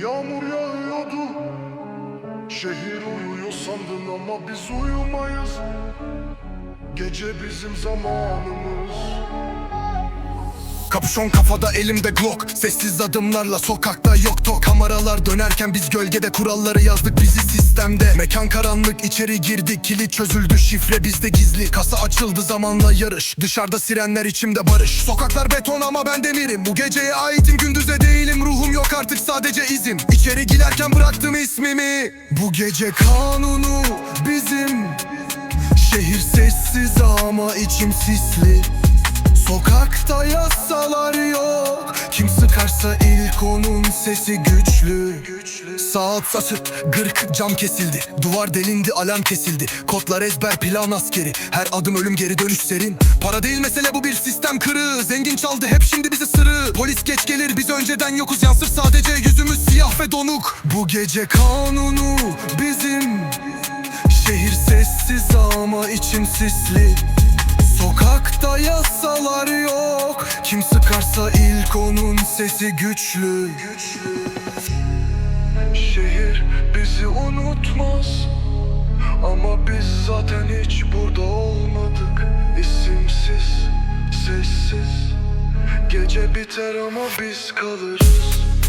Yağmur yağıyordu. Şehir uyuyor sandın ama biz uyumayız. Gece bizim zamanımız. Kapüşon kafada elimde Glock. Sessiz adımlarla sokakta yok tok. Kameralar dönerken biz gölgede kuralları yazdık bizi sistemde. Mekan karanlık içeri girdik kilit çözüldü şifre bizde gizli. Kasa açıldı zamanla yarış. Dışarıda sirenler içimde barış. Sokaklar beton ama ben demirim. Bu geceye aitim gündüze artık sadece izim İçeri girerken bıraktım ismimi. Bu gece kanunu bizim. Şehir sessiz ama içim sisli. Sokakta yasalar yok sıkarsa ilk onun sesi güçlü. Saat sası gırk cam kesildi. Duvar delindi alarm kesildi. Kodlar ezber plan askeri. Her adım ölüm geri dönüş serin. Para değil mesele bu bir sistem kırığı. Zengin çaldı hep şimdi bizi sırrı. Polis geç gelir biz önceden yokuz. Yansır sadece yüzümüz siyah ve donuk. Bu gece kanunu bizim. Şehir sessiz ama içim sisli. Sokakta Kim sıkarsa ilk onun sesi güçlü. Şehir bizi unutmaz. Ama biz zaten hiç burada olmadık. İsimsiz, sessiz. Gece biter ama biz kalırız